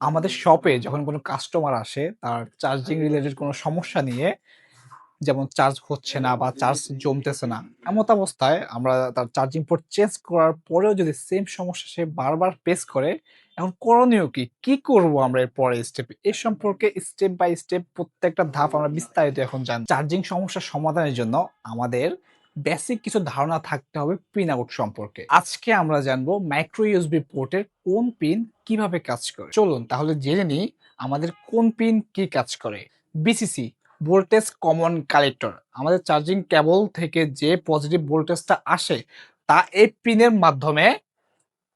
আমাদের শপে যখন কোনো কাস্টমার আসে, তার চার্জিং রিলেটেড কোনো সমস্যা নিয়ে যেমন চার্জ হচ্ছে না বা চার্জ জমতেছে না, এমত অবস্থায় আমরা তার চার্জিং পোর্ট চেঞ্জ করার পরেও যদি সেম সমস্যা সে বারবার ফেস করে, এখন করণীয় কি? কি করব আমরা এর পরের স্টেপে এ সম্পর্কে স্টেপ বাই স্টেপ প্রত্যেকটা ধাপ আমরা বিস্তারিত এখন জানি চার্জিং সমস্যা সমাধানের জন্য আমাদের বেসিক কিছু ধারণা থাকতে হবে পিন আউট সম্পর্কে। আজকে আমরা জানব মাইক্রো ইউএসবি পোর্টের কোন পিন কীভাবে কাজ করে। চলুন তাহলে জেনে নিই আমাদের কোন পিন কি কাজ করে। বিসিসি ভোল্টেজ কমন কালেক্টর আমাদের চার্জিং কেবল থেকে যে পজিটিভ ভোল্টেজটা আসে, তা এই পিনের মাধ্যমে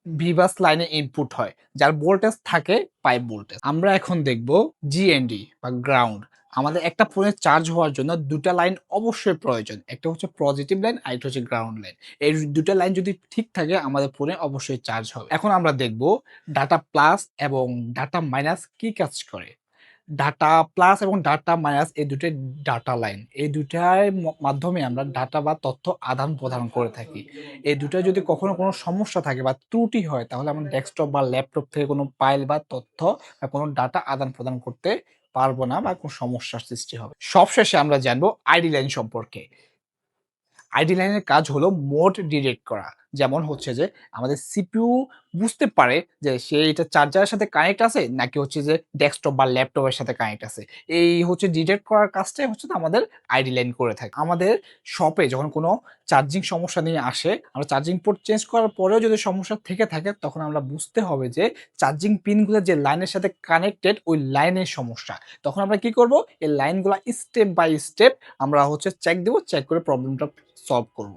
ভিভাস লাইনে ইনপুট হয়, যার ভোল্টেজ থাকে পাইপ ভোল্টেজ আমরা এখন দেখব জিএনডি বা গ্রাউন্ড আমাদের একটা ফোনে চার্জ হওয়ার জন্য দুটা লাইন অবশ্যই প্রয়োজন। একটা হচ্ছে পজিটিভ লাইন আর একটা হচ্ছে গ্রাউন্ড লাইন এই দুটা লাইন যদি ঠিক থাকে, আমাদের ফোনে অবশ্যই চার্জ হবে। এখন আমরা দেখব ডাটা প্লাস এবং ডাটা মাইনাস কি কাজ করে। ডাটা প্লাস এবং ডাটা মাইনাস এই দুটোই ডাটা লাইন এই দুটার মাধ্যমে আমরা ডাটা বা তথ্য আদান প্রদান করে থাকি। এই দুটো যদি কখনো কোনো সমস্যা থাকে বা ত্রুটি হয়, তাহলে আমরা ডেস্কটপ বা ল্যাপটপ থেকে কোনো ফাইল বা তথ্য বা কোনো ডাটা আদান প্রদান করতে পারব না বা কোনো সমস্যার সৃষ্টি হবে। সবশেষে আমরা জানব আইডি লাইন সম্পর্কে। আইডি লাইনের কাজ হলো মোড ডিরেক্ট করা। যেমন হচ্ছে যে আমাদের সিপিইউ বুঝতে পারে যে সে এটা চার্জারের সাথে কানেক্ট আছে, নাকি হচ্ছে যে ডেস্কটপ বা ল্যাপটপের সাথে কানেক্ট আছে। এই হচ্ছে ডিটেক্ট করার কাজটাই হচ্ছে আমাদের আইডি লাইন করে থাকে। আমাদের শপে যখন কোনো চার্জিং সমস্যা নিয়ে আসে, আমরা চার্জিং পোর্ট চেঞ্জ করার পরেও যদি সমস্যা থেকে থাকে, তখন আমরা বুঝতে হবে যে চার্জিং পিনগুলো যে লাইনের সাথে কানেক্টেড ওই লাইনের সমস্যা। তখন আমরা কি করব? এই লাইনগুলো স্টেপ বাই স্টেপ আমরা হচ্ছে চেক দেবো চেক করে প্রবলেমটা সলভ করব।